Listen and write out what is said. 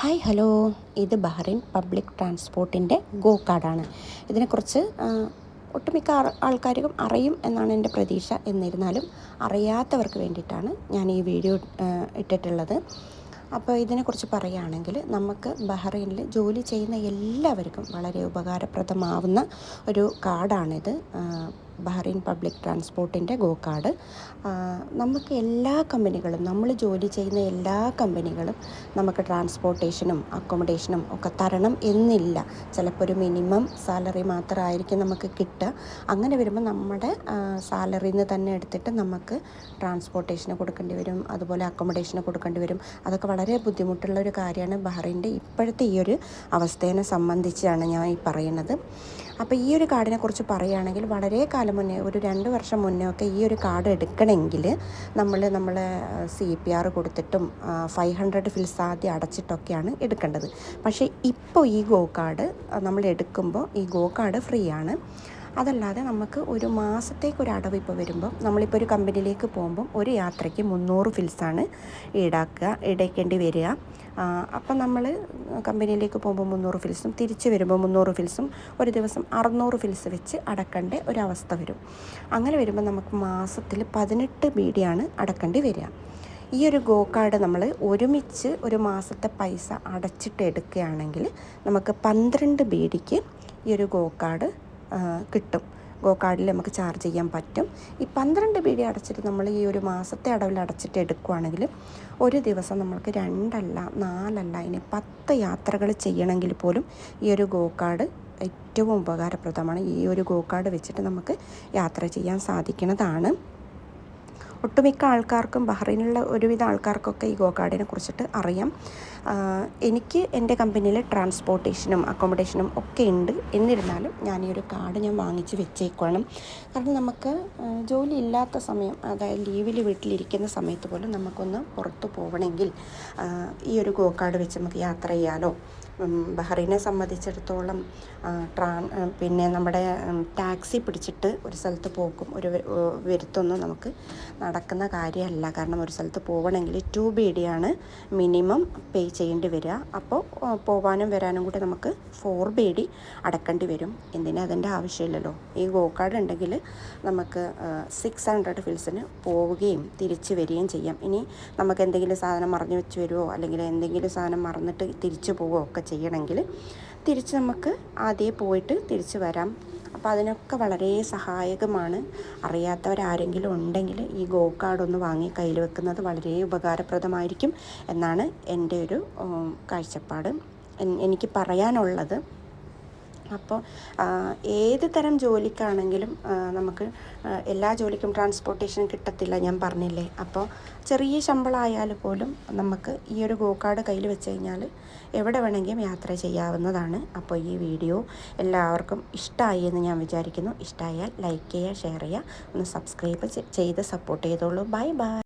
Hi hello. ഇത് Bahrain public ട്രാൻസ്പോർട്ടിന്റെ go കാർഡാണ് ഇതിനെക്കുറിച്ച് ഒട്ടുമിക്ക ആൾക്കാർക്കും അറിയും എന്നാണ് എന്റെ പ്രതീക്ഷ. എന്നിരുന്നാലും അറിയാത്തവർക്ക് വേണ്ടിയിട്ടാണ് ഞാൻ ഈ വീഡിയോ ഇട്ടിട്ടുള്ളത്. അപ്പോൾ ഇതിനെക്കുറിച്ച് പറയുകയാണെങ്കിൽ നമുക്ക് ബഹ്റൈനിൽ ജോലി ചെയ്യുന്ന എല്ലാവർക്കും വളരെ ഉപകാരപ്രദമാവുന്ന ഒരു കാർഡാണിത്. ബഹ്റൈൻ പബ്ലിക് ട്രാൻസ്പോർട്ടിന്റെ ഗോ കാർഡ് നമുക്ക് എല്ലാ കമ്പനികളും നമ്മൾ ജോലി ചെയ്യുന്ന എല്ലാ കമ്പനികളും നമുക്ക് ട്രാൻസ്പോർട്ടേഷനും അക്കോമഡേഷനും ഒക്കെ തരണം എന്നില്ല. ചിലപ്പോൾ ഒരു മിനിമം സാലറി മാത്രമായിരിക്കും നമുക്ക് കിട്ടുക. അങ്ങനെ വരുമ്പോൾ നമ്മുടെ സാലറിയിൽ നിന്ന് തന്നെ എടുത്തിട്ട് നമുക്ക് ട്രാൻസ്പോർട്ടേഷന് കൊടുക്കേണ്ടി വരും അതുപോലെ അക്കോമഡേഷന് കൊടുക്കേണ്ടി വരും. അതൊക്കെ വളരെ ബുദ്ധിമുട്ടുള്ള ഒരു കാര്യമാണ് ബഹ്റൈന്റെ ഇപ്പോഴത്തെ ഈ ഒരു അവസ്ഥയെ സംബന്ധിച്ചാണ് ഞാൻ ഈ പറയുന്നത്. അപ്പോൾ ഈ ഒരു കാർഡിനെക്കുറിച്ച് പറയുകയാണെങ്കിൽ വളരെ കാലം മുന്നേ ഒരു രണ്ട് വർഷം മുന്നേ ഒക്കെ ഈ ഒരു കാർഡ് എടുക്കണമെങ്കിൽ നമ്മൾ നമ്മൾ സി പി ആർ കൊടുത്തിട്ടും ഫൈവ് ഹൺഡ്രഡ് ഫിൽസ് ആദ്യം അടച്ചിട്ടൊക്കെയാണ് എടുക്കേണ്ടത്. പക്ഷേ ഇപ്പോൾ ഈ ഗോ കാർഡ് നമ്മൾ എടുക്കുമ്പോൾ ഈ ഗോ കാർഡ് ഫ്രീ ആണ്. അതല്ലാതെ നമുക്ക് ഒരു മാസത്തേക്ക് ഒരു അടവ് ഇപ്പോൾ വരുമ്പോൾ നമ്മളിപ്പോൾ ഒരു കമ്പനിയിലേക്ക് പോകുമ്പം ഒരു യാത്രയ്ക്ക് മുന്നൂറ് ഫിൽസാണ് ഈടാക്കുക ഈടേക്കേണ്ടി വരിക. അപ്പം നമ്മൾ കമ്പനിയിലേക്ക് പോകുമ്പോൾ മുന്നൂറ് ഫിൽസും തിരിച്ചു വരുമ്പോൾ മുന്നൂറ് ഫിൽസും ഒരു ദിവസം അറുന്നൂറ് ഫിൽസ് വെച്ച് അടക്കേണ്ട ഒരവസ്ഥ വരും. അങ്ങനെ വരുമ്പോൾ നമുക്ക് മാസത്തിൽ പതിനെട്ട് ബീഡിയാണ് അടക്കേണ്ടി വരിക. ഈ ഒരു ഗോ കാർഡ് നമ്മൾ ഒരുമിച്ച് ഒരു മാസത്തെ പൈസ അടച്ചിട്ട് എടുക്കുകയാണെങ്കിൽ നമുക്ക് പന്ത്രണ്ട് ബീഡിക്ക് ഈ ഒരു ഗോ കാർഡ് കിട്ടും. ഗോ കാർഡിൽ നമുക്ക് ചാർജ് ചെയ്യാൻ പറ്റും. ഈ പന്ത്രണ്ട് ബീഡി അടച്ചിട്ട് നമ്മൾ ഈ ഒരു മാസത്തെ അടവിൽ അടച്ചിട്ട് എടുക്കുകയാണെങ്കിൽ ഒരു ദിവസം നമ്മൾക്ക് രണ്ടല്ല നാലല്ല ഇനി പത്ത് യാത്രകൾ ചെയ്യണമെങ്കിൽ പോലും ഈ ഒരു ഗോ കാർഡ് ഏറ്റവും ഉപകാരപ്രദമാണ്. ഈ ഒരു ഗോ കാർഡ് വെച്ചിട്ട് നമുക്ക് യാത്ര ചെയ്യാൻ സാധിക്കുന്നതാണ്. ഒട്ടുമിക്ക ആൾക്കാർക്കും ബഹ്റൈനിലുള്ള ഒരുവിധ ആൾക്കാർക്കൊക്കെ ഈ ഗോ കാർഡിനെ കുറിച്ചിട്ട് അറിയാം. എനിക്ക് എന്റെ കമ്പനിയിൽ ട്രാൻസ്പോർട്ടേഷനും അക്കോമഡേഷനും ഒക്കെ ഉണ്ട്. എന്നിരുന്നാലും ഞാൻ ഈ ഒരു കാർഡ് ഞാൻ വാങ്ങിച്ച് വെച്ചേക്കണം കാരണം നമുക്ക് ജോലി ഇല്ലാത്ത സമയം അതായത് ലീവിൽ വീട്ടിലിരിക്കുന്ന സമയത്ത് പോലും നമുക്കൊന്ന് പുറത്തു പോകണമെങ്കിൽ ഈ ഒരു ഗോ കാർഡ് വെച്ച് നമുക്ക് യാത്ര ചെയ്യാലോ? ബഹ്റൈനെ സംബന്ധിച്ചിടത്തോളം ട്രാൻ പിന്നെ നമ്മുടെ ടാക്സി പിടിച്ചിട്ട് ഒരു സ്ഥലത്ത് പോക്കും ഒരു വരുത്തൊന്നും നമുക്ക് നടക്കുന്ന കാര്യമല്ല. കാരണം ഒരു സ്ഥലത്ത് പോകണമെങ്കിൽ ടു ബി ഡി ആണ് മിനിമം പേ ചെയ്യേണ്ടി വരിക. അപ്പോൾ പോകാനും വരാനും കൂടി നമുക്ക് ഫോർ ബി ഡി അടക്കേണ്ടി വരും. എന്തിനാ അതിന്റെ ആവശ്യമില്ലല്ലോ? ഈ ഗോ കാർഡ് ഉണ്ടെങ്കിൽ നമുക്ക് സിക്സ് ഹൺഡ്രഡ് ഫിൽസിന് പോവുകയും തിരിച്ച് വരികയും ചെയ്യാം. ഇനി നമുക്ക് എന്തെങ്കിലും സാധനം മറഞ്ഞു വെച്ച് വരുമോ അല്ലെങ്കിൽ എന്തെങ്കിലും സാധനം മറന്നിട്ട് തിരിച്ചു പോവുകയോ ഒക്കെ ചെയ്യണമെങ്കിൽ തിരിച്ച് നമുക്ക് ആദ്യം പോയിട്ട് തിരിച്ച് വരാം. അപ്പോൾ അതിനൊക്കെ വളരെ സഹായകമാണ്. അറിയാത്തവരാരെങ്കിലും ഉണ്ടെങ്കിൽ ഈ ഗോ കാർഡ് ഒന്ന് വാങ്ങി കയ്യിൽ വെക്കുന്നത് വളരെ ഉപകാരപ്രദമായിരിക്കും എന്നാണ് എന്റെ ഒരു കാഴ്ചപ്പാട്. എനിക്ക് പറയാനുള്ളത്. അപ്പോൾ ഏത് തരം ജോലിക്കാണെങ്കിലും നമുക്ക് എല്ലാ ജോലിക്കും ട്രാൻസ്പോർട്ടേഷൻ കിട്ടത്തില്ല ഞാൻ പറഞ്ഞില്ലേ? അപ്പോൾ ചെറിയ ശമ്പളമായാൽ പോലും നമുക്ക് ഈ ഒരു ഗോ കാർഡ് കയ്യിൽ വെച്ച് കഴിഞ്ഞാൽ എവിടെ വേണമെങ്കിലും യാത്ര ചെയ്യാവുന്നതാണ്. അപ്പോൾ ഈ വീഡിയോ എല്ലാവർക്കും ഇഷ്ടമായി എന്ന് ഞാൻ വിചാരിക്കുന്നു. ഇഷ്ടമായാൽ ലൈക്ക് ചെയ്യുക ഷെയർ ചെയ്യുക ഒന്ന് സബ്സ്ക്രൈബ് ചെയ്ത് സപ്പോർട്ട് ചെയ്തോളൂ. Bye bye